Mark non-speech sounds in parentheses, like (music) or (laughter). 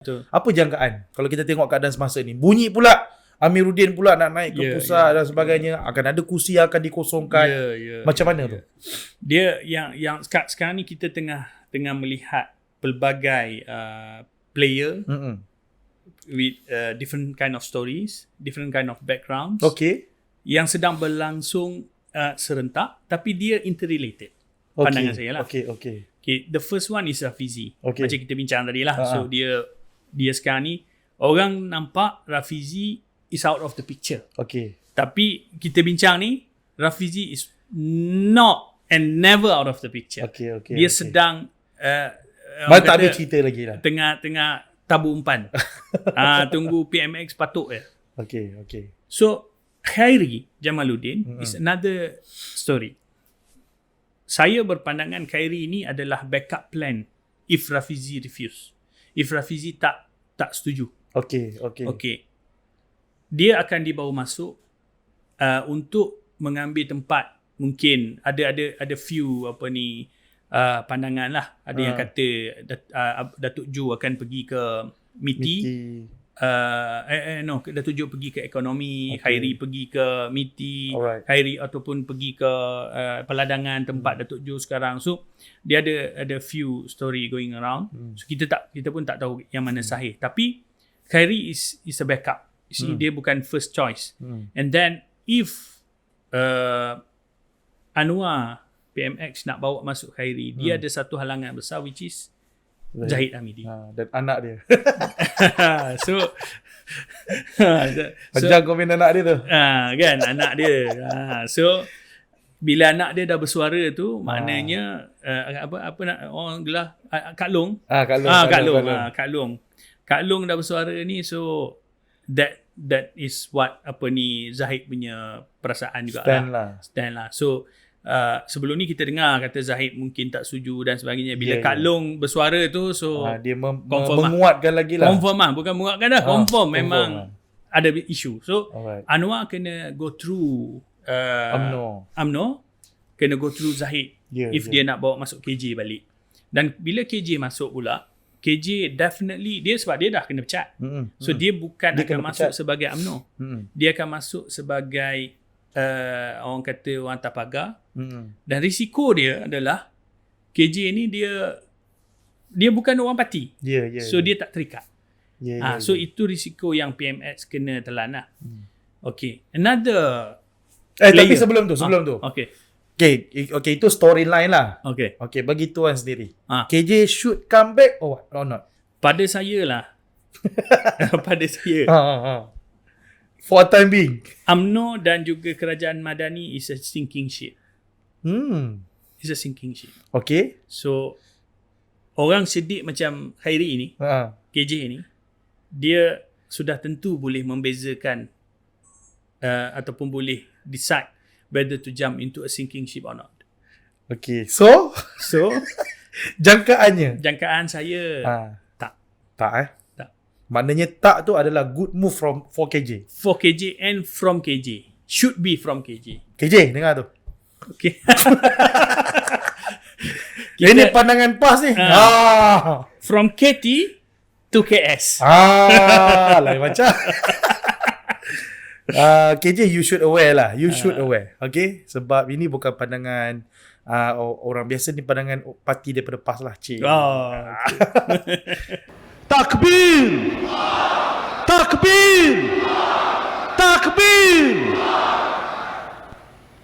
Betul. Apa jangkaan kalau kita tengok keadaan semasa ni? Bunyi pula Amiruddin pula nak naik ke Ya, pusat ya, dan sebagainya. Akan ada kursi yang akan dikosongkan. Ya, ya, Macam mana ya, tu? Dia yang yang sekarang, sekarang ni kita tengah tengah melihat pelbagai uh, player Mm-mm. with uh, different kind of stories, different kind of backgrounds Okay. yang sedang berlangsung uh, serentak tapi dia interrelated. okay. Pandangan saya lah. Okay, okay. Okay, the first one is Rafizi. Okay. Macam kita bincang tadi lah. Ha, So dia dia sekarang ni orang nampak Rafizi is out of the picture. Okay. Tapi kita bincang ni Rafizi is not and never out of the picture. Okay, okay. dia okay. sedang uh, tak habis cerita lagi lah. tengah-tengah tabur umpan. (laughs) Ah tunggu PMX patuk je. Okay, okay. So Khairi Jamaluddin Mm-mm. is another story. Saya berpandangan Khairi ini adalah backup plan if Rafizi refuse. If Rafizi tak tak setuju. Okay, okay. Okey. Dia akan dibawa masuk uh, untuk mengambil tempat mungkin ada ada ada few apa ni uh, pandangan lah. Ada yang Ha. kata Dat, uh, Datuk Ju akan pergi ke MITI. Miti. Uh, eh, eh, no, Datuk Ju pergi ke ekonomi, Okay. Khairi pergi ke MITI, Alright. Khairi ataupun pergi ke uh, peladangan tempat Hmm. Datuk Ju sekarang. So dia ada ada few story going around. Hmm. So kita tak kita pun tak tahu yang mana sahih. Tapi Khairi is is a backup. See, Hmm. dia bukan first choice. Hmm. And then if uh, Anwar PMX nak bawa masuk Khairi, dia Hmm. ada satu halangan besar which is Zahid Hamidi. Ha, dan anak dia. (laughs) so (laughs) so Panjang komen anak dia tu. ah kan anak dia. Ah so bila anak dia dah bersuara tu maknanya uh, apa apa nak orang gelar uh, Kak Long. Ah, Kak Long. Ah Kak Long, Kak Long. ah Kak Long. Kak Long dah bersuara ni so that that is what apa ni Zahid punya perasaan juga Stand lah. lah. Stand lah. So uh, sebelum ni kita dengar kata Zahid mungkin tak setuju dan sebagainya. Bila Yeah, Kak yeah. Long bersuara tu so Ah, dia mem- confirm lah. menguatkan lagi lah. confirm lah bukan menguatkan dah Ah, confirm confirm memang lah. ada isu so Alright. Anwar kena go through uh, UMNO. UMNO kena go through Zahid Yeah, if yeah. dia nak bawa masuk KJ balik dan bila KJ masuk pula KJ definitely dia sebab dia dah kena pecat Mm-mm. so dia bukan Dia akan masuk pecat. sebagai UMNO Mm-mm. dia akan masuk sebagai uh, orang kata orang tapagar Mm-mm. dan risiko dia adalah KJ ni dia dia bukan orang parti Yeah, yeah. so dia tak terikat yeah, Ah, yeah, so yeah. itu risiko yang PMX kena telan lah. Hmm. Okay. Another. Eh, tapi player. sebelum tu, sebelum Ah, tu. Okay. Okay, okay itu storyline lah. Okay. Okay, bagi tuan sendiri. Ah. KJ should come back or what? Or not? Pada saya lah. (laughs) pada saya. Ha, ha, ha. For time being. UMNO dan juga kerajaan Madani is a sinking ship. Hmm. Is a sinking ship. Okay. So, orang sedik macam Khairi ni, Ha. KJ ni, dia sudah tentu boleh membezakan uh, ataupun boleh decide whether to jump into a sinking ship or not. Okay. So, So, (laughs) jangkaannya. jangkaan saya Ha. tak. Tak eh? Maknanya tak tu adalah good move from for KJ. for KJ and from KJ. Should be from KJ. KJ, dengar tu. Okay. (laughs) Ini pandangan pas ni. Ah. Ah. from KT to KS. Ah, (laughs) lain macam. Uh, KJ you should aware lah. You should aware. Okay? Sebab ini bukan pandangan uh, orang biasa ni pandangan parti daripada PAS lah. Cik. Oh. (laughs) Takbir. Takbir. Takbir.